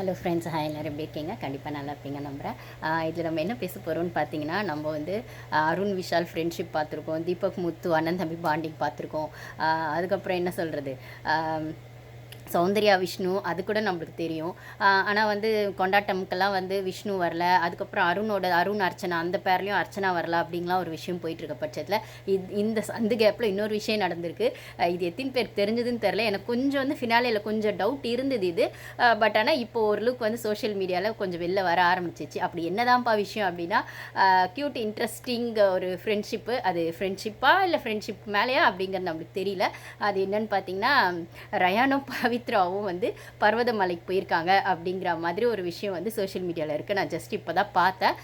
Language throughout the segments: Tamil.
ஹலோ ஃப்ரெண்ட்ஸ் ஹாய் எல்லோரும் எப்படி இருக்கீங்க? கண்டிப்பாக நல்லா இருப்பீங்க நம்புகிறேன் இதில் நம்ம என்ன பேச போகிறோம்னு பார்த்தீங்கன்னா நம்ம வந்து அருண் விஷால் ஃப்ரெண்ட்ஷிப் பார்த்துருக்கோம் தீபக் முத்து அண்ணன் தம்பி பாண்டிங் பார்த்துருக்கோம் ஆஹ் அதுக்கப்புறம் என்ன சொல்கிறது சௌந்தர்யா விஷ்ணு அது கூட நம்மளுக்கு தெரியும். ஆனால் வந்து கொண்டாட்டமுக்கெல்லாம் வந்து விஷ்ணு வரல. அதுக்கப்புறம் அருணோட அருண் அர்ச்சனா அந்த பேர்லேயும் அர்ச்சனா வரல அப்படிங்கலாம் ஒரு விஷயம் போயிட்டுருக்க பட்சத்தில் இது இந்த அந்த கேப்பில் இன்னொரு விஷயம் நடந்திருக்கு. இது எத்தனை பேர் தெரிஞ்சதுன்னு தெரில எனக்கு கொஞ்சம் வந்து ஃபினாலேயில் கொஞ்சம் டவுட் இருந்தது இது. பட் ஆனால் இப்போ ஒரு லுக் வந்து சோஷியல் மீடியாவில் கொஞ்சம் வெளில வர ஆரம்பிச்சிச்சு. அப்படி என்னதான்ப்பா விஷயம் அப்படின்னா க்யூட் இன்ட்ரெஸ்டிங் ஒரு ஃப்ரெண்ட்ஷிப்பு அது ஃப்ரெண்ட்ஷிப்பா இல்லை ஃப்ரெண்ட்ஷிப் மேலேயா அப்படிங்கிறது நம்மளுக்கு தெரியல. அது என்னன்னு பார்த்தீங்கன்னா ரயானோ பாவி பவித்ராவும் வந்து பர்வதமலைக்கு போயிருக்காங்க அப்படிங்கிற மாதிரி ஒரு விஷயம் வந்து சோஷியல் மீடியாவில் இருக்குது நான் ஜஸ்ட் இப்போ தான் பார்த்தேன்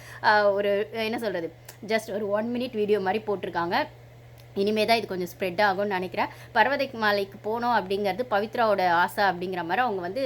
ஒரு என்ன சொல்கிறது ஜஸ்ட் ஒரு ஒன் மினிட் வீடியோ மாதிரி போட்டிருக்காங்க. இனிமே தான் இது கொஞ்சம் ஸ்ப்ரெட் ஆகும்னு நினைக்கிறேன். பர்வதை மாலைக்கு போனோம் அப்படிங்கிறது பவித்ராவோட ஆசை அப்படிங்கிற மாதிரி அவங்க வந்து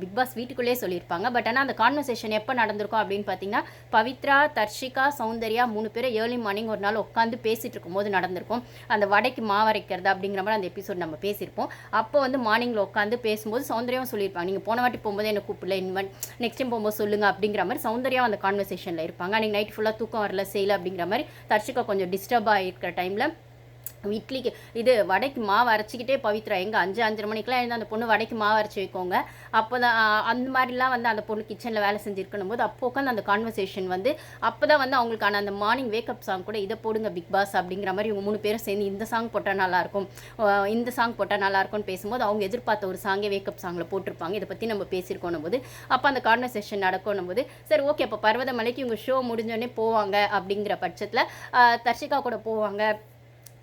பிக் பாஸ் வீட்டுக்குள்ளேயே சொல்லியிருப்பாங்க. பட் ஆனால் அந்த கான்வர்சேஷன் எப்போ நடந்திருக்கும் அப்படின்னு பார்த்தீங்கன்னா பவித்ரா தர்ஷிகா சௌந்தர்யா மூணு பேரும் ஏர்லி மார்னிங் ஒரு நாள் உட்காந்து பேசிகிட்டு இருக்கும்போது நடந்திருக்கும். அந்த வடைக்கு மாவரைக்கிறது அப்படிங்கிற மாதிரி அந்த எபிசோட் நம்ம பேசியிருப்போம். அப்போ வந்து மார்னிங்கில் உட்காந்து பேசும்போது சௌந்தர்யாவும் சொல்லியிருப்பாங்க. நீங்கள் போன வாட்டி போகும்போது என்ன கூப்பிடல இன்வென்ட் நெக்ஸ்ட் டைம் போகும்போது சொல்லுங்க அப்படிங்கிற மாதிரி சௌந்தர்யாவும் அந்த கான்வர்சேஷனில் இருப்பாங்க. அன்றைக்கி நைட் ஃபுல்லாக தூக்கம் வரல செய்யல அப்படிங்கிற மாதிரி தர்ஷிகா கொஞ்சம் டிஸ்டர்ப் ஆகிருக்கிற டைமில் இட்லிக்கு இது வடைக்கு மாவு அரைச்சிக்கிட்டே பவித்ரா. எங்கே அஞ்சு அஞ்சரை மணிக்கெலாம் எழுந்து அந்த பொண்ணு வடைக்கு மாவு அரைச்சி வைக்கோங்க. அப்போ தான் அந்த மாதிரிலாம் வந்து அந்த பொண்ணு கிச்சனில் வேலை செஞ்சுருக்கணும் போது அப்போ உட்காந்து அந்த கான்வர்சேஷன் வந்து அப்போ தான் வந்து அவங்களுக்கான அந்த மார்னிங் வேக்கப் சாங் கூட இதை போடுங்க பிக் பாஸ் அப்படிங்கிற மாதிரி இவங்க மூணு பேரும் சேர்ந்து இந்த சாங் போட்டால் நல்லாயிருக்கும் இந்த சாங் போட்டால் நல்லாயிருக்கும்னு பேசும்போது அவங்க எதிர்பார்த்த ஒரு சாங்கே வேக்கப் சாங்கில் போட்டிருப்பாங்க. இதை பற்றி நம்ம பேசியிருக்கோம் போது அப்போ அந்த கான்வர்சேஷன் நடக்கணும் போது சரி ஓகே அப்போ பர்வதமலைக்கு இவங்க ஷோ முடிஞ்சோடனே போவாங்க அப்படிங்கிற பட்சத்தில் தர்ஷிகா கூட போவாங்க.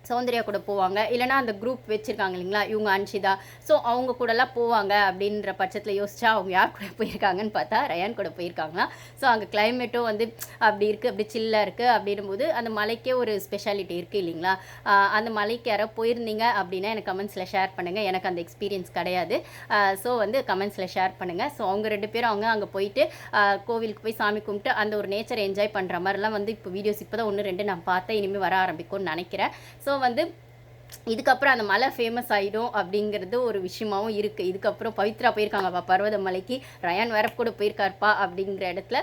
சௌந்தர்யா கூட போவாங்க. இல்லைனா அந்த குரூப் வச்சுருக்காங்க இல்லைங்களா? இவங்க அன்ஷிதா. ஸோ அவங்க கூடலாம் போவாங்க அப்படின்ற பட்சத்தில் யோசிச்சா அவங்க யார் கூட போயிருக்காங்கன்னு பார்த்தா ரயான் கூட போயிருக்காங்களா? ஸோ அங்கே கிளைமேட்டும் வந்து அப்படி இருக்குது அப்படி சில்லாக இருக்குது அப்படின்னும் போது அந்த மலைக்கே ஒரு ஸ்பெஷாலிட்டி இருக்குது இல்லைங்களா? அந்த மலைக்கு யாரோ போயிருந்தீங்க அப்படின்னா எனக்கு கமெண்ட்ஸில் ஷேர் பண்ணுங்கள் எனக்கு அந்த எக்ஸ்பீரியன்ஸ் கிடையாது. ஸோ வந்து கமெண்ட்ஸில் ஷேர் பண்ணுங்கள் ஸோ அவங்க ரெண்டு பேரும் அவங்க அங்கே போயிட்டு கோவிலுக்கு போய் சாமி கும்பிட்டு அந்த ஒரு நேச்சரை என்ஜாய் பண்ணுற மாதிரிலாம் வந்து இப்போ வீடியோஸ் இப்போ தான் ஒன்று ரெண்டு நான் பார்த்தேன். இனிமேல் வர ஆரம்பிக்கும்னு நினைக்கிறேன். ஸோ வந்து இதுக்கப்புறம் அந்த மலை ஃபேமஸ் ஆகிடும் அப்படிங்கிறது ஒரு விஷயமாவும் இருக்குது இதுக்கப்புறம் பவித்ரா போயிருக்காங்கப்பா பர்வத மலைக்கு ரயான் வேற கூட போயிருக்காருப்பா அப்படிங்கிற இடத்துல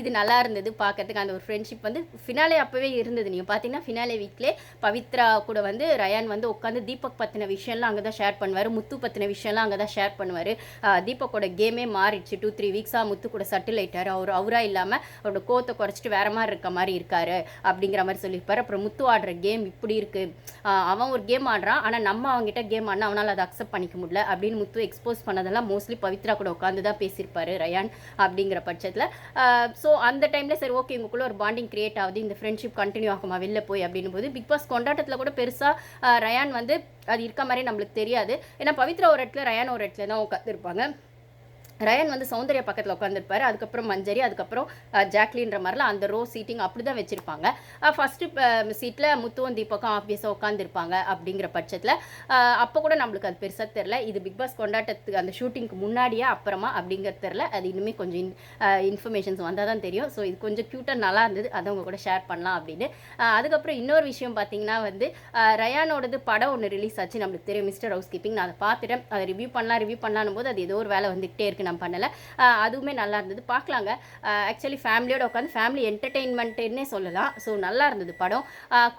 இது நல்லா இருந்தது பார்க்கறதுக்கு. அந்த ஒரு ஃப்ரெண்ட்ஷிப் வந்து ஃபினாலே அப்போவே இருந்தது. நீங்கள் பார்த்தீங்கன்னா ஃபினாலே வீக்லே பவித்ரா கூட வந்து ரயான் வந்து உட்காந்து தீபக் பற்றின விஷயம்லாம் அங்கே தான் ஷேர் பண்ணுவார். முத்து பற்றின விஷயம்லாம் அங்கே தான் ஷேர் பண்ணுவார் தீபக்கோட கேமே மாறிடுச்சு. டூ த்ரீ வீக்ஸாக முத்து கூட சட்டில் ஆயிட்டார். அவர் அவராக இல்லாமல் அவரோட கோத்தை குறைச்சிட்டு வேற மாதிரி இருக்க மாதிரி இருக்காரு அப்படிங்கிற மாதிரி சொல்லியிருப்பார். அப்புறம் முத்து ஆடுற கேம் இப்படி இருக்குது அவன் ஒரு கேம் ஆடுறான். ஆனால் நம்ம அவங்ககிட்ட கேம் ஆடினா அவனால் அதை அக்செப்ட் பண்ணிக்க முடியல அப்படின்னு முத்து எக்ஸ்போஸ் பண்ணதெல்லாம் மோஸ்ட்லி பவித்ரா கூட உட்காந்து தான் பேசியிருப்பாரு ரயான் அப்படிங்கிற பட்சத்தில். ஸோ அந்த டைமில் சரி ஓகே உங்களுக்குள்ள ஒரு பாண்டிங் கிரியேட் ஆகுது. இந்த ஃப்ரெண்ட்ஷிப் கண்டினியூ ஆகுமா வெளில போய் அப்படின்னும் போது பிக் பாஸ் கொண்டாட்டத்தில் கூட பெருசாக ரயான் வந்து அது இருக்க மாதிரி நம்மளுக்கு தெரியாது. ஏன்னா பவித்ரா ஒரு இடத்துல ரயான் ஒரு இடத்துல தான் உட்காந்துருப்பாங்க ரயன் வந்து சௌந்தர்யா பக்கத்தில் உட்காந்துருப்பார் அதுக்கப்புறம் மஞ்சரி அதுக்கப்புறம் ஜாக்லின்ற மாதிரிலாம் அந்த ரோ சீட்டிங் அப்படி தான் வச்சுருப்பாங்க ஃபஸ்ட்டு சீட்டில் முத்துவன் தீபக்கம் ஆப்வியஸாக உட்காந்துருப்பாங்க அப்படிங்கிற பட்சத்தில். அப்போ கூட நம்மளுக்கு அது பெருசாக தெரில இது பிக் பாஸ் கொண்டாட்டத்துக்கு அந்த ஷூட்டிங்க்கு முன்னாடியே அப்புறமா அப்படிங்கிறது தெரில அது இன்னுமே கொஞ்சம் இன்ஃபர்மேஷன்ஸ் வந்தால் தான் தெரியும். ஸோ இது கொஞ்சம் க்யூட்டாக நல்லா இருந்தது. அதை அவங்க கூட ஷேர் பண்ணலாம் அப்படின்னு. அதுக்கப்புறம் இன்னொரு விஷயம் பார்த்தீங்கன்னா வந்து ரயானோடது படம் ஒன்று ரிலீஸ் ஆச்சு. நம்மளுக்கு தெரியும் மிஸ்டர் ஹவுஸ் கீப்பிங் நான் அதை பார்த்துட்டேன். அதை ரிவ்யூ பண்ணலாம் ரிவ்யூ பண்ணலான்னு போது அது ஏதோ ஒரு வேலை வந்துகிட்டே நான் பண்ணலை. அதுவுமே நல்லா இருந்தது. பார்க்கலாங்க. ஆக்சுவலி ஃபேமிலியோட உட்காந்து ஃபேமிலி என்டர்டெயின்மெண்ட்டுன்னே சொல்லலாம். ஸோ நல்லா இருந்தது படம்.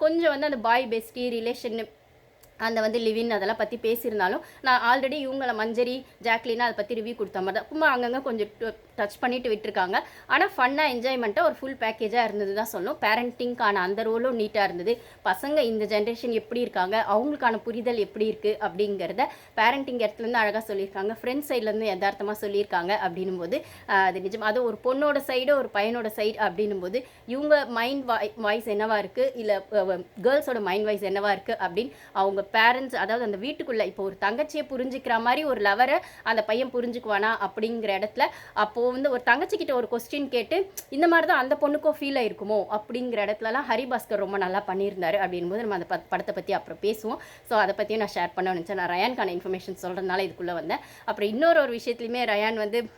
கொஞ்சம் வந்து அந்த பாய் பெஸ்டி ரிலேஷன் அந்த வந்து லிவின் அதெல்லாம் பற்றி பேசியிருந்தாலும் நான் ஆல்ரெடி இவங்கள மஞ்சரி ஜாக்லினா அதை பற்றி ரிவ்யூ கொடுத்த மாதிரி தான். சும்மா அங்கங்கே கொஞ்சம் டச் பண்ணிட்டு விட்டுருக்காங்க. ஆனால் ஃபன்னாக என்ஜாய்மெண்ட்டாக ஒரு ஃபுல் பேக்கேஜாக இருந்தது தான் சொல்லணும். பேரண்டிங்க்கான அந்த ரோலும் நீட்டாக இருந்தது. பசங்க இந்த ஜென்ரேஷன் எப்படி இருக்காங்க? அவங்களுக்கான புரிதல் எப்படி இருக்குது அப்படிங்கிறத பேரண்டிங் இடத்துலேருந்து அழகாக சொல்லியிருக்காங்க. ஃப்ரெண்ட்ஸ் சைட்லேருந்து யதார்த்தமாக சொல்லியிருக்காங்க அப்படின்னும் போது அது நிஜம். அது ஒரு பொண்ணோட சைடு ஒரு பையனோட சைடு அப்படின்னும் போது இவங்க மைண்ட் வாய் வாய்ஸ் என்னவாக இருக்குது இல்லை கேர்ள்ஸோட மைண்ட் வாய்ஸ் என்னவாக இருக்குது அப்படின்னு அவங்க பேரண்ட்ஸ் அதாவது அந்த வீட்டுக்குள்ளே இப்போ ஒரு தங்கச்சியை புரிஞ்சுக்கிற மாதிரி ஒரு லவரை அந்த பையன் புரிஞ்சுக்குவானா அப்படிங்கிற இடத்துல அப்போது வந்து ஒரு தங்கச்சிக்கிட்ட ஒரு கொஸ்டின் கேட்டு இந்த மாதிரி தான் அந்த பொண்ணுக்கோ ஃபீல் ஆயிருக்குமோ அப்படிங்கிற இடத்துலலாம் ஹரிபாஸ்கர் ரொம்ப நல்லா பண்ணியிருந்தாரு அப்படின்போது நம்ம அந்த ப- படத்தை பற்றி அப்புறம் பேசுவோம். ஸோ அதை பற்றியும் நான் ஷேர் பண்ண நினச்சேன். நான் ரயான்கான இன்ஃபர்மேஷன் சொல்கிறதுனால இதுக்குள்ளே வந்தேன். அப்புறம் இன்னொரு ஒரு விஷயத்துலையுமே ரயான் வந்து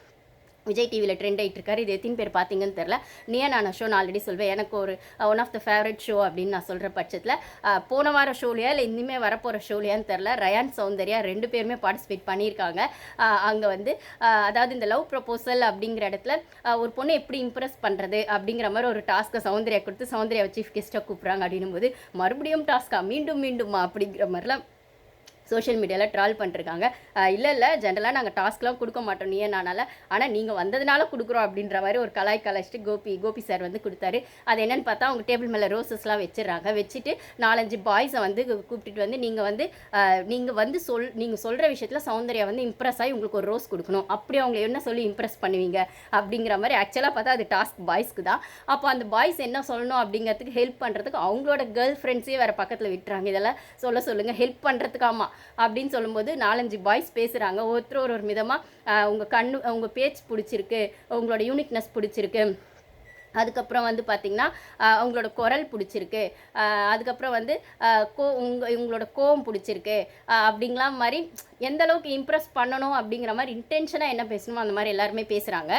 விஜய் டிவியில் ட்ரெண்ட் ஆகிட்டு இருக்காரு. இது எத்தனை பேர் பார்த்தீங்கன்னு தெரில நீ நான் ஷோ நான் ஆல்ரெடி சொல்வேன். எனக்கு ஒரு one of the favourite show அப்படின்னு நான் சொல்கிற பட்சத்தில் uh, போன வார ஷோலையா இல்லை இனிமேல் வரப்போகிற ஷோலையான்னு தெரில ரயான் சௌந்தர்யா ரெண்டு பேருமே பார்ட்டிசிபேட் பண்ணியிருக்காங்க. Uh, அங்கே வந்து uh, அதாவது இந்த லவ் ப்ரப்போசல் அப்படிங்கிற இடத்துல ஒரு பொண்ணை எப்படி இம்ப்ரெஸ் பண்ணுறது அப்படிங்கிற மாதிரி ஒரு டாஸ்க்கை சௌந்தர்யா கொடுத்து சௌந்தர்யா சீஃப் கெஸ்ட்டாக கூப்பிட்றாங்க அப்படின்னும் போது மறுபடியும் டாஸ்க்காக மீண்டும் மீண்டுமா அப்படிங்கிற மாதிரிலாம் சோஷியல் மீடியாவில் ட்ரால் பண்ணிருக்காங்க. இல்லை இல்லை ஜென்ரலாக நாங்கள் டாஸ்க்லாம் கொடுக்க மாட்டோம் நீ என்னால் ஆனால் நீங்கள் வந்ததுனால கொடுக்குறோம் அப்படின்ற மாதிரி ஒரு கலாய் கலாய்ச்சிட்டு கோபி கோபி சார் வந்து கொடுத்தாரு. அது என்னென்னு பார்த்தா அவங்க டேபிள் மேலே ரோசஸ்லாம் வச்சிடறாங்க. வச்சுட்டு நாலஞ்சு பாய்ஸை வந்து கூப்பிட்டுட்டு வந்து நீங்கள் வந்து நீங்கள் வந்து சொல் நீங்கள் சொல்கிற விஷயத்தில் சௌந்தர்யா வந்து இம்ப்ரெஸ் ஆகி உங்களுக்கு ஒரு ரோஸ் கொடுக்கணும். அப்படி அவங்க என்ன சொல்லி இம்ப்ரெஸ் பண்ணுவீங்க? அப்படிங்கிற மாதிரி ஆக்சுவலாக பார்த்தா அது டாஸ்க் பாய்ஸ்க்கு தான். அப்போ அந்த பாய்ஸ் என்ன சொல்லணும் அப்படிங்கிறதுக்கு ஹெல்ப் பண்ணுறதுக்கு அவங்களோட கேர்ள் ஃப்ரெண்ட்ஸே வேறு பக்கத்தில் விட்டுறாங்க. இதெல்லாம் சொல்ல சொல்லுங்கள் ஹெல்ப் பண்ணுறதுக்காமா அப்படின்னு சொல்லும்போது நாலஞ்சு பாய்ஸ் பேசுகிறாங்க ஒருத்தர் ஒரு ஒரு விதமாக உங்கள் கண்ணு உங்கள் பேச்சு பிடிச்சிருக்கு உங்களோட யூனிக்னஸ் பிடிச்சிருக்கு. அதுக்கப்புறம் வந்து பார்த்திங்கன்னா அவங்களோட உங்களோட குரல் பிடிச்சிருக்கு. அதுக்கப்புறம் வந்து கோ உங்கள் உங்களோட கோவம் பிடிச்சிருக்கு. அப்படிங்களா மாதிரி எந்த அளவுக்கு இம்ப்ரெஸ் பண்ணணும் அப்படிங்கிற மாதிரி இன்டென்ஷனாக என்ன பேசணுமோ அந்த மாதிரி எல்லாருமே பேசுகிறாங்க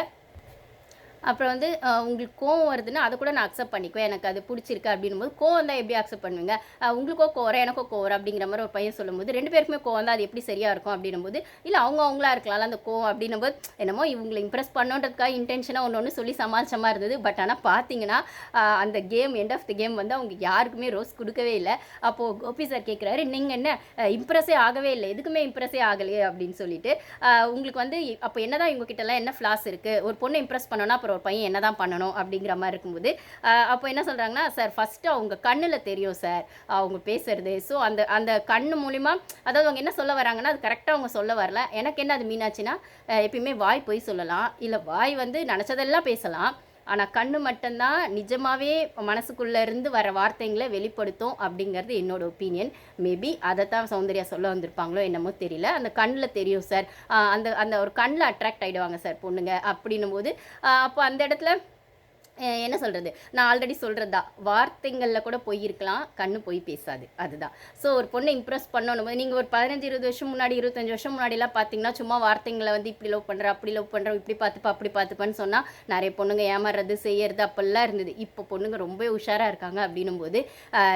அப்புறம் வந்து உங்களுக்கு கோவம் வருதுன்னா அதை கூட நான் அக்செப்ட் பண்ணிக்குவேன். எனக்கு அது பிடிச்சிருக்கு அப்படின்னும் போது கோவம் தான் எப்படி அக்செப்ட் பண்ணுவீங்க? உங்களுக்கோ கோவம் எனக்கோ கோவம் அப்படிங்கிற மாதிரி ஒரு பையன் சொல்லும்போது ரெண்டு பேருக்குமே கோவம் தான் அது எப்படி சரியாக இருக்கும் அப்படின்னும் போது இல்லை அவங்க அவங்களா இருக்கலாம்ல அந்த கோவம் அப்படின்னும் போது என்னமோ இவங்களை இம்ப்ரெஸ் பண்ணுன்றதுக்காக இன்டென்ஷனாக ஒன்று ஒன்று சொல்லி சமாளிச்சமாக இருந்தது. பட் ஆனால் பார்த்தீங்கன்னா அந்த game end of the game வந்து அவங்க யாருக்குமே ரோஸ் கொடுக்கவே இல்லை. அப்போது கோபி சார் கேட்குறாரு நீங்கள் என்ன? இம்ப்ரெஸ்ஸே ஆகவே இல்லை. எதுக்குமே இம்ப்ரெஸ்ஸே ஆகலையே அப்படின்னு சொல்லிட்டு உங்களுக்கு வந்து அப்போ என்னதான் இவங்க கிட்டலாம் என்ன ஃப்ளாஸ் இருக்குது ஒரு பொண்ணை இம்ப்ரெஸ் பண்ணோன்னா அப்புறம் ஒரு பையன் என்ன தான் பண்ணணும் அப்படிங்கிற மாதிரி இருக்கும்போது அப்போ என்ன சொல்கிறாங்கன்னா சார் ஃபஸ்ட்டு அவங்க கண்ணில் தெரியும் சார். அவங்க பேசுறது. ஸோ அந்த அந்த கண் மூலிமா அதாவது அவங்க என்ன சொல்ல வராங்கன்னா அது கரெக்டாக அவங்க சொல்ல வரல. எனக்கு என்ன அது மீனாச்சுன்னா எப்பயுமே வாய் போய் சொல்லலாம். இல்லை வாய் வந்து நினச்சதெல்லாம் பேசலாம். ஆனால் கண்ணு மட்டும்தான் நிஜமாகவே மனசுக்குள்ளேருந்து வர வார்த்தைங்களை வெளிப்படுத்தும் அப்படிங்கிறது என்னோட ஒப்பீனியன் மேபி அதை தான் சௌந்தர்யா சொல்ல வந்திருப்பாங்களோ என்னமோ தெரியல. அந்த கண்ணில் தெரியும் சார் அந்த அந்த ஒரு கண்ணில் அட்ராக்ட் ஆகிடுவாங்க சார் பொண்ணுங்க அப்படின்னும் போது அப்போ அந்த இடத்துல என்ன சொல்கிறது நான் ஆல்ரெடி சொல்கிறது தான் வார்த்தைங்களில் கூட பொய் இருக்கலாம் கண்ணு பொய் பேசாது. அதுதான். ஸோ ஒரு பொண்ணை இம்ப்ரெஸ் பண்ணணும் போது நீங்கள் ஒரு பதினஞ்சு இருபது வருஷம் முன்னாடி இருபத்தஞ்சு வருஷம் முன்னாடிலாம் பார்த்தீங்கன்னா சும்மா வார்த்தைங்களை வந்து இப்படி லவ் பண்ணுற அப்படி லவ் பண்ணுற இப்படி பார்த்துப்பா அப்படி பார்த்துப்பான்னு சொன்னால் நிறைய பொண்ணுங்க ஏமாறுறது செய்யறது அப்பெல்லாம் இருந்தது. இப்போ பொண்ணுங்க ரொம்ப உஷாராக இருக்காங்க அப்படின்னும் போது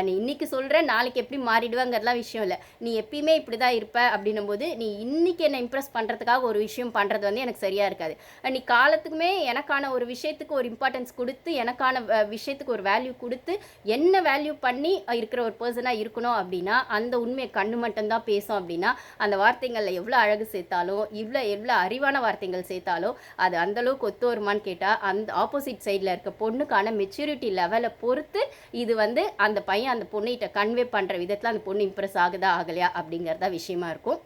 நீ இன்னைக்கு சொல்கிற நாளைக்கு எப்படி மாறிடுவாங்கிறதுலாம் விஷயம் இல்லை. நீ எப்பயுமே இப்படி தான் இருப்ப அப்படின்னும் போது நீ இன்னைக்கு என்னை இம்ப்ரெஸ் பண்ணுறதுக்காக ஒரு விஷயம் பண்ணுறது வந்து எனக்கு சரியாக இருக்காது. நீ காலத்துக்குமே எனக்கான ஒரு விஷயத்துக்கு ஒரு இம்பார்ட்டன்ஸ் கொடு கொடுத்து எனக்கான விஷயத்துக்கு ஒரு வேல்யூ கொடுத்து என்ன வேல்யூ பண்ணி இருக்கிற ஒரு பர்சனாக இருக்கணும் அப்படின்னா அந்த உண்மையை கண்ணு மட்டும்தான் பேசும் அப்படின்னா அந்த வார்த்தைகளில் எவ்வளோ அழகு சேர்த்தாலும் இவ்வளோ எவ்வளோ அறிவான வார்த்தைகள் சேர்த்தாலும் அது அந்த அளவுக்கு ஒத்து வருமான்னு கேட்டால் அந்த ஆப்போசிட் சைடில் இருக்க பொண்ணுக்கான மெச்சூரிட்டி லெவலை பொறுத்து இது வந்து அந்த பையன் அந்த பொண்ணுகிட்ட கன்வே பண்ணுற விதத்தில் அந்த பொண்ணு இம்ப்ரெஸ் ஆகுதா ஆகலையா அப்படிங்கிறதா விஷயமா இருக்கும்.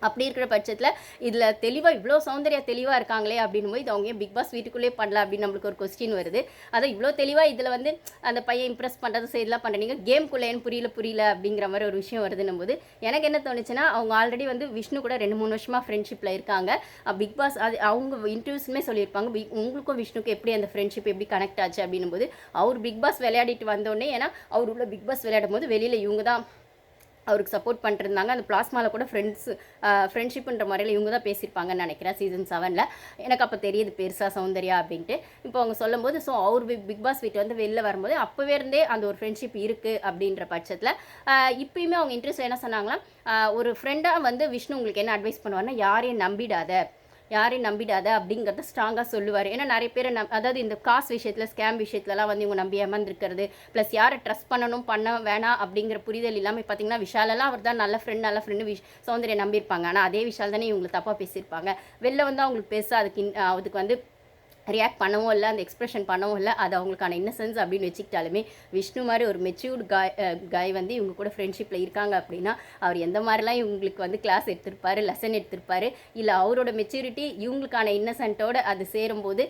அப்படி இருக்கிற பட்சத்தில் இதில் தெளிவாக இவ்வளோ சௌந்தர்யா தெளிவாக இருக்காங்களே அப்படின்னும் போது இது அவங்க ஏன் பிக் பாஸ் வீட்டுக்குள்ளே பண்ணல அப்படின்னு நம்மளுக்கு ஒரு கொஸ்டின் வருது. அதான் இவ்வளோ தெளிவாக இதில் வந்து அந்த பையன் இம்ப்ரெஸ் பண்ணுறது செய்யலாம் பண்ணுறீங்க கேம்குள்ளேன்னு ஏன் புரியல புரியல அப்படிங்கிற மாதிரி ஒரு விஷயம் வருதுன்னும் போது எனக்கு என்ன தோணுச்சுன்னா அவங்க ஆல்ரெடி வந்து விஷ்ணு கூட ரெண்டு மூணு வருஷமாக ஃப்ரெண்ட்ஷிப்பில் இருக்காங்க. பிக் பாஸ் அது அவங்க இன்டர்வியூஸுமே சொல்லியிருப்பாங்க. Big- உங்களுக்கும் விஷ்ணுக்கும் எப்படி அந்த ஃப்ரெண்ட்ஷிப் எப்படி கனெக்ட் ஆச்சு அப்படின்னும் போது அவர் பிக் பாஸ் விளையாடிட்டு வந்தோடனே ஏன்னா அவர் உள்ள பிக் பாஸ் விளையாடும் போது வெளியில் இவங்க தான் அவருக்கு சப்போர்ட் பண்ணிருந்தாங்க அந்த பிளாஸ்மாவில் கூட ஃப்ரெண்ட்ஸ் ஃப்ரெண்ட்ஷிப்ன்ற முறையில் இவங்க தான் பேசியிருப்பாங்கன்னு நினைக்கிறேன் சீசன் செவனில் எனக்கு அப்போ தெரியுது பெருசாக சௌந்தர்யா அப்படின்ட்டு. இப்போ அவங்க சொல்லும்போது ஸோ அவர் பிக் பாஸ் வீட்டு வந்து வெளில வரும்போது அப்போவே இருந்தே அந்த ஒரு ஃப்ரெண்ட்ஷிப் இருக்குது அப்படின்ற பட்சத்தில் இப்பயுமே அவங்க இன்ட்ரெஸ்ட் என்ன சொன்னாங்களா ஒரு ஃப்ரெண்டாக வந்து விஷ்ணு உங்களுக்கு என்ன அட்வைஸ் பண்ணுவார்னா யாரையும் நம்பிடாத. யாரையும் நம்பிடாத அப்படிங்கிறத ஸ்ட்ராங்காக சொல்லுவார். ஏன்னா நிறைய பேர் நம் அதாவது இந்த காசு விஷயத்தில் ஸ்கேம் விஷயத்துலலாம் வந்து இவங்க நம்பி ஏமாந்துருக்கிறது. ப்ளஸ் யாரை ட்ரஸ்ட் பண்ணணும் பண்ண வேணாம் அப்படிங்கிற புரிதல் இல்லாமல் பார்த்தீங்கன்னா விஷாலெல்லாம் அவர் தான் நல்ல ஃப்ரெண்ட் நல்ல ஃப்ரெண்டு விஷ் சௌந்தர்யா நம்பியிருப்பாங்க. ஆனால் அதே விஷால் தானே இவங்களை தப்பாக பேசியிருப்பாங்க. வெளில வந்து அவங்களுக்கு பேச அதுக்கு அதுக்கு வந்து ரியாக்ட் பண்ணவும் இல்லை அந்த எக்ஸ்ப்ரெஷன் பண்ணவும் இல்லை அது அவங்களுக்கான இன்னசென்ஸ் அப்படின்னு வச்சுக்கிட்டாலுமே விஷ்ணு மாதிரி ஒரு மெச்சூர்டு காய் காய் வந்து இவங்க கூட ஃப்ரெண்ட்ஷிப்பில் இருக்காங்க அப்படின்னா அவர் எந்த மாதிரிலாம் இவங்களுக்கு வந்து கிளாஸ் எடுத்திருப்பாரு லெசன் எடுத்திருப்பாரு இல்லை அவரோட மெச்சூரிட்டி இவங்களுக்கான இன்னசென்ட்டோட அது சேரும்போது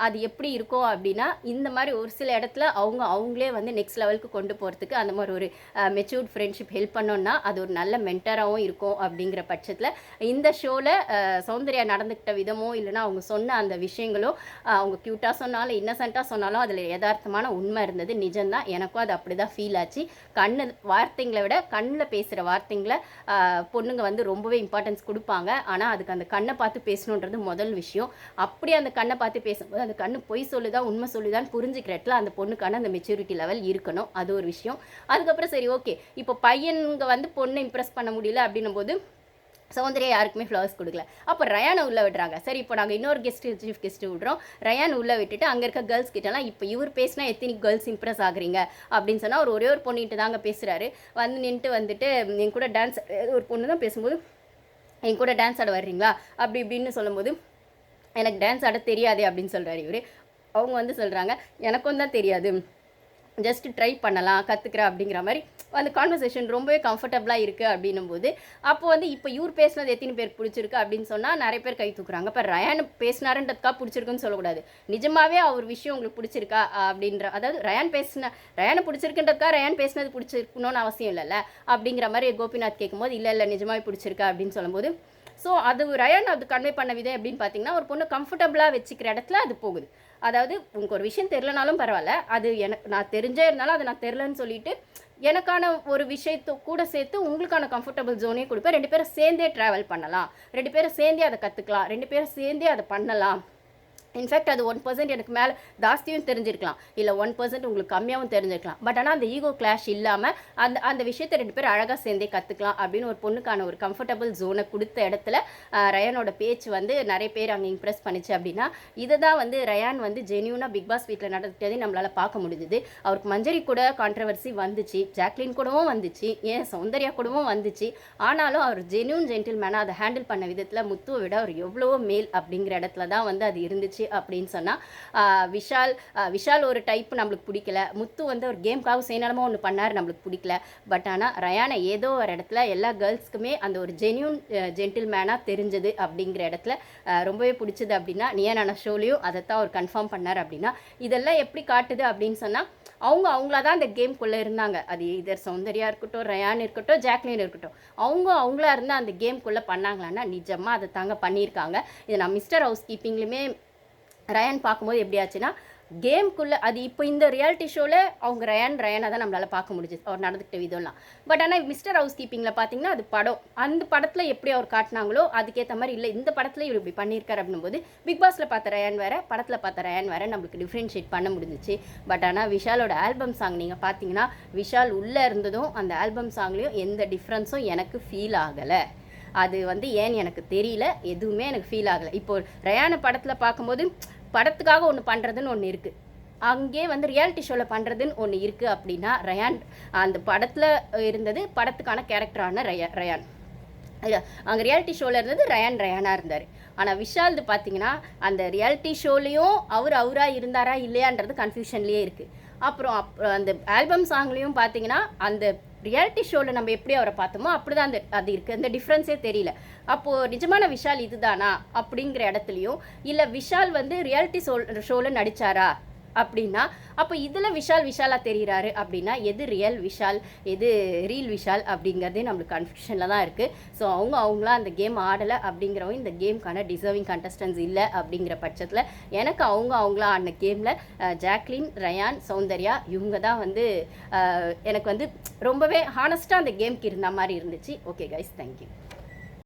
அது எப்படி இருக்கும் அப்படின்னா இந்த மாதிரி ஒரு சில இடத்துல அவங்க அவங்களே வந்து நெக்ஸ்ட் லெவலுக்கு கொண்டு போகிறதுக்கு அந்த மாதிரி ஒரு மெச்சூர்ட் ஃப்ரெண்ட்ஷிப் ஹெல்ப் பண்ணோன்னா அது ஒரு நல்ல மென்டராகவும் இருக்கும் அப்படிங்கிற பட்சத்தில் இந்த ஷோவில் சௌந்தர்யா நடந்துக்கிட்ட விதமோ இல்லைன்னா அவங்க சொன்ன அந்த விஷயங்களோ அவங்க க்யூட்டாக சொன்னாலும் இன்னசென்ட்டாக சொன்னாலும் அதில் யதார்த்தமான உண்மை இருந்தது. நிஜம்தான். எனக்கும் அது அப்படி தான் ஃபீல் ஆச்சு. கண்ணு வார்த்தைங்களை விட கண்ணில் பேசுகிற வார்த்தைங்களை பொண்ணுங்க வந்து ரொம்பவே இம்பார்ட்டன்ஸ் கொடுப்பாங்க. ஆனால் அதுக்கு அந்த கண்ணை பார்த்து பேசணுன்றது முதல் விஷயம். அப்படி அந்த கண்ணை பார்த்து பேசும்போது அந்த கண்ணு பொய் சொல்லுதா உண்மை சொல்லுதான்னு புரிஞ்சுக்கிற இடத்துல அந்த பொண்ணுக்கான அந்த மெச்சூரிட்டி லெவல் இருக்கணும். அது ஒரு விஷயம். அதுக்கப்புறம் சரி ஓகே இப்போ பையனுங்க வந்து பொண்ணை இம்ப்ரெஸ் பண்ண முடியல அப்படின்னும் போது சௌந்தர்யா யாருக்குமே ஃப்ளவர்ஸ் கொடுக்கல. அப்போ ரயானை உள்ளே விடுறாங்க. சரி இப்போ நாங்கள் இன்னொரு கெஸ்ட் சீஃப் கெஸ்ட் விடுறோம். ரயான் உள்ளே விட்டுட்டு அங்கே இருக்க கேர்ள்ஸ் கிட்டலாம் இப்போ இவர் பேசினா எத்தனை கேர்ள்ஸ் இம்ப்ரெஸ் ஆகுறீங்க? அப்படின்னு சொன்னால் அவர் ஒரே ஒரு பொண்ணுகிட்ட தாங்க பேசுகிறாரு வந்து நின்றுட்டு வந்துட்டு என் கூட டான்ஸ் ஒரு பொண்ணு தான் பேசும்போது என் கூட டான்ஸ் ஆட வர்றீங்களா? அப்படி இப்படின்னு சொல்லும்போது எனக்கு டான்ஸ் ஆட தெரியாதே அப்படின்னு சொல்கிறாரு இவர். அவங்க வந்து சொல்கிறாங்க எனக்கும் தான் தெரியாது. ஜஸ்ட் ட்ரை பண்ணலாம் கற்றுக்குறேன் அப்படிங்கிற மாதிரி அந்த கான்வர்சேஷன் ரொம்பவே கம்ஃபர்டபுளாக இருக்குது அப்படின்னும் போது அப்போ வந்து இப்போ இவர் பேசினது எத்தனை பேர் பிடிச்சிருக்கு அப்படின்னு சொன்னால் நிறைய பேர் கை தூக்குறாங்க. இப்போ ரயான் பேசினாருன்றதுக்காக பிடிச்சிருக்குன்னு சொல்லக்கூடாது. நிஜமாவே அவர் விஷயம் உங்களுக்கு பிடிச்சிருக்கா அப்படின்ற அதாவது ரயான் பேசின ரயானை பிடிச்சிருக்குன்றதுக்காக ரயான் பேசினது பிடிச்சிருக்கணும்னு அவசியம் இல்லைல்ல அப்படிங்கிற மாதிரி கோபிநாத் கேட்கும்போது இல்லை இல்லை நிஜமாவே பிடிச்சிருக்கா? அப்படின்னு சொல்லும்போது ஸோ அது ரயான் அது கன்வே பண்ண விதம் எப்படின்னு பார்த்தீங்கன்னா ஒரு பொண்ணு கம்ஃபர்டபுளாக வச்சுக்கிற இடத்துல அது போகுது. அதாவது உங்களுக்கு ஒரு விஷயம் தெரிலனாலும் பரவாயில்ல அது எனக்கு நான் தெரிஞ்சே இருந்தாலும் அதை நான் தெரிலன்னு சொல்லிட்டு எனக்கான ஒரு விஷயத்தை கூட சேர்த்து உங்களுக்கான கம்ஃபர்டபுள் ஜோனையும் கொடுப்பேன். ரெண்டு பேரும் சேர்ந்தே ட்ராவல் பண்ணலாம். ரெண்டு பேரும் சேர்ந்தே அதை கற்றுக்கலாம் ரெண்டு பேரும் சேர்ந்தே அதை பண்ணலாம். இன்ஃபேக்ட் அது ஒன் பர்சன்ட் எனக்கு மேலே ஜாஸ்தியும் தெரிஞ்சிருக்கலாம். இல்லை ஒன் பர்சன்ட் உங்களுக்கு கம்மியாகவும் தெரிஞ்சிருக்கலாம். பட் ஆனால் அந்த ஈகோ கிளாஷ் இல்லாமல் அந்த அந்த விஷயத்தை ரெண்டு பேரும் அழகாக சேர்ந்தே கற்றுக்கலாம் அப்படின்னு ஒரு பொண்ணுக்கான ஒரு கம்ஃபர்டபுள் ஜோனை கொடுத்த இடத்துல ரயானோட பேச்சு வந்து நிறைய பேர் அங்கே இம்ப்ரெஸ் பண்ணிச்சு அப்படின்னா இதை தான் வந்து ரயான் வந்து ஜென்யூனாக பிக் பாஸ் வீட்டில் நடந்ததே நம்மளால் பார்க்க முடிஞ்சுது. அவருக்கு மஞ்சரி கூட கான்ட்ரவர்சி வந்துச்சு ஜாக்லின் கூடவும் வந்துச்சு ஏன் சௌந்தர்யா கூடவும் வந்துச்சு. ஆனாலும் அவர் ஜென்யூன் ஜென்டில்மேனாக அதை ஹேண்டில் பண்ண விதத்தில் முத்துவை விட அவர் எவ்வளவோ மேல் அப்படிங்கிற இடத்துல தான் வந்து அது இருந்துச்சு. அப்படின்னு சொன்னால் விஷால் விஷால் ஒரு டைப் நம்மளுக்கு பிடிக்கல. முத்து வந்து ஒரு கேம்காக சுயநலமாக ஒன்று பண்ணார் நம்மளுக்கு பிடிக்கல. பட் ஆனால் ரயானை ஏதோ ஒரு இடத்துல எல்லா கேர்ள்ஸ்க்குமே அந்த ஒரு ஜென்யூன் ஜென்டில்மேனாக தெரிஞ்சது அப்படிங்கிற இடத்துல ரொம்பவே பிடிச்சது அப்படின்னா நியனான ஷோலையும் அதை தான் அவர் கன்ஃபார்ம் பண்ணார் அப்படின்னா இதெல்லாம் எப்படி காட்டுது அப்படின்னு சொன்னால் அவங்க அவங்களா தான் அந்த கேம்குள்ளே இருந்தாங்க. அது இதர் சௌந்தர்யா இருக்கட்டும் ரயான் இருக்கட்டும் ஜாக்லின் இருக்கட்டும். அவங்க அவங்களா இருந்தால் அந்த கேம்குள்ளே பண்ணாங்களான்னா நிஜமாக அதை தாங்க பண்ணியிருக்காங்க. இது நான் மிஸ்டர் ஹவுஸ் கீப்பிங்லேயுமே ரயான் பார்க்கும்போது எப்படி ஆச்சுன்னா கேம்குள்ளே அது இப்போ இந்த ரியாலிட்டி ஷோவில் அவங்க ரயான் ரயானை தான் நம்மளால் பார்க்க முடிஞ்சுது அவர் நடந்துக்கிட்ட விதம்லாம் பட் ஆனால் மிஸ்டர் ஹவுஸ் கீப்பிங்கில் பார்த்தீங்கன்னா அது படம். அந்த படத்தில் எப்படி அவர் காட்டினாங்களோ அதுக்கேற்ற மாதிரி இல்லை இந்த படத்தில் இவர் இப்படி பண்ணியிருக்காரு அப்படின்னும்போது பிக் பாஸில் பார்த்த ரயான் வேறு படத்தில் பார்த்த ரயான் வேறு நம்மளுக்கு டிஃப்ரென்ஷியேட் பண்ண முடிஞ்சிச்சு. பட் ஆனால் விஷாலோட ஆல்பம் சாங் நீங்கள் பார்த்தீங்கன்னா விஷால் உள்ளே இருந்ததும் அந்த ஆல்பம் சாங்லேயும் எந்த டிஃப்ரென்ஸும் எனக்கு ஃபீல் ஆகலை. அது வந்து ஏன்னு எனக்கு தெரியல எதுவுமே எனக்கு ஃபீல் ஆகலை. இப்போ ரயான படத்தில் பார்க்கும்போது படத்துக்காக ஒன்று பண்ணுறதுன்னு ஒன்று இருக்குது அங்கே வந்து ரியாலிட்டி ஷோவில் பண்ணுறதுன்னு ஒன்று இருக்குது அப்படின்னா ரயான் அந்த படத்தில் இருந்தது படத்துக்கான கேரக்டரான ரயா ரயான். அங்கே ரியாலிட்டி ஷோவில் இருந்தது ரயான் ரயானாக இருந்தார். ஆனால் விஷால்து பார்த்தீங்கன்னா அந்த ரியாலிட்டி ஷோலேயும் அவர் அவராக இருந்தாரா இல்லையான்றது கன்ஃபியூஷன்லேயே இருக்குது அப்புறம் அப் அந்த ஆல்பம் சாங்லேயும் பார்த்தீங்கன்னா அந்த ரியாலிட்டி ஷோவில் நம்ம எப்படி அவரை பார்த்தோமோ அப்படி தான் அந்த அது இருக்குது அந்த டிஃப்ரென்ஸே தெரியல. அப்போது நிஜமான விஷால் இதுதானா? அப்படிங்கிற இடத்துலையும் இல்லை விஷால் வந்து ரியாலிட்டி ஷோ ஷோவில் நடிச்சாரா? அப்படின்னா அப்போ இதில் விஷால் விஷாலாக தெரிகிறாரு அப்படின்னா எது ரியல் விஷால் எது ரீல் விஷால் அப்படிங்கிறதே நம்மளுக்கு கன்ஃபியூஷனில் தான் இருக்குது ஸோ அவங்க அவங்களாம் அந்த கேம் ஆடலை அப்படிங்கிறவங்க இந்த கேம்க்கான டிசர்விங் கண்டஸ்டன்ஸ் இல்லை அப்படிங்கிற பட்சத்தில் எனக்கு அவங்க அவங்களாம் ஆடின கேமில் ஜாக்லின் ரயான் சௌந்தர்யா இவங்க தான் வந்து எனக்கு வந்து ரொம்பவே ஹானஸ்ட்டாக அந்த கேம்க்கு இருந்த மாதிரி இருந்துச்சு. Okay guys thank you